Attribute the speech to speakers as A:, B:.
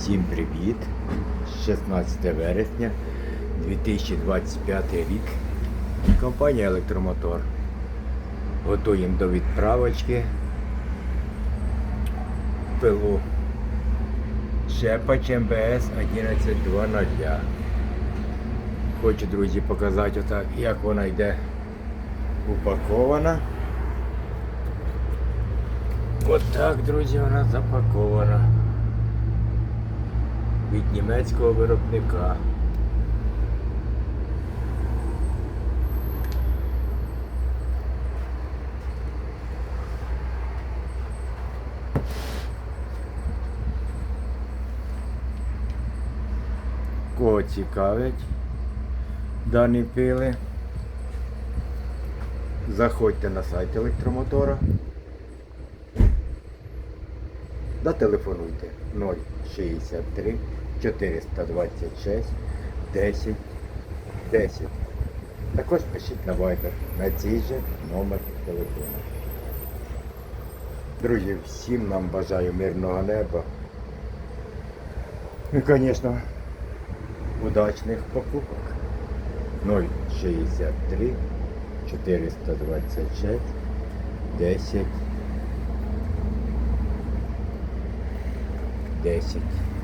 A: Всім привіт! 16 вересня 2025 рік. Компанія Електромотор. Готуємо до відправочки пилу Шепач МБС 1120. Хочу, друзі, показати отак, як вона йде упакована. Отак, друзі, вона запакована від німецького виробника. Кого цікавить дані пили, заходьте на сайт електромотора. Да телефонуйте 063 426 10 10. Також пишіть на Viber на цей же номер телефону. Друзі, всім нам бажаю мирного неба. І, звісно, удачних покупок. 063 426 10 desce aqui.